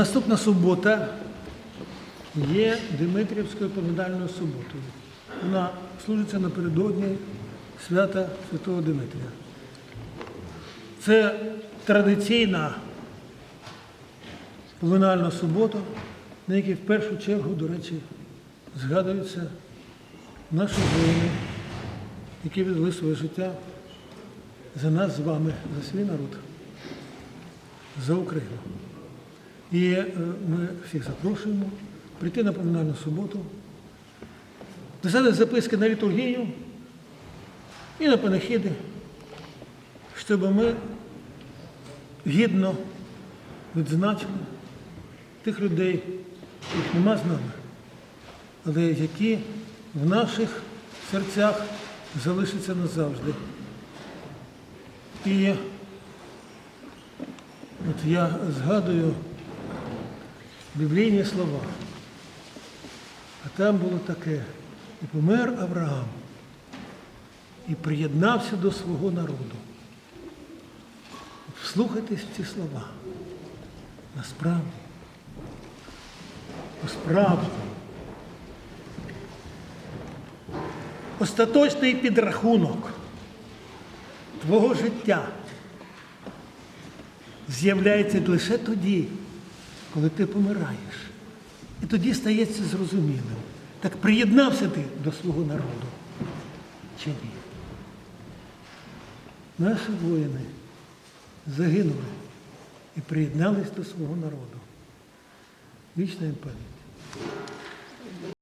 Наступна субота є Димитрівською поминальною суботою. Вона служиться напередодні свята Святого Димитрія. Це традиційна поминальна субота, на якій в першу чергу, до речі, згадуються наші воїни, які віддали своє життя за нас з вами, за свій народ, за Україну. І е, ми всіх запрошуємо прийти на поминальну суботу, писати записки на літургію і на панахіди, щоб ми гідно відзначили тих людей, їх нема з нами, але які в наших серцях залишаться назавжди. І от я згадую біблійні слова. А там було таке, і помер Авраам, і приєднався до свого народу. Вслухайтесь в ці слова. Насправді, насправді, остаточний підрахунок твого життя з'являється лише тоді, коли ти помираєш. І тоді стається зрозумілим. Так приєднався ти до свого народу чи ні? Наші воїни загинули і приєднались до свого народу. Вічна їм пам'ять.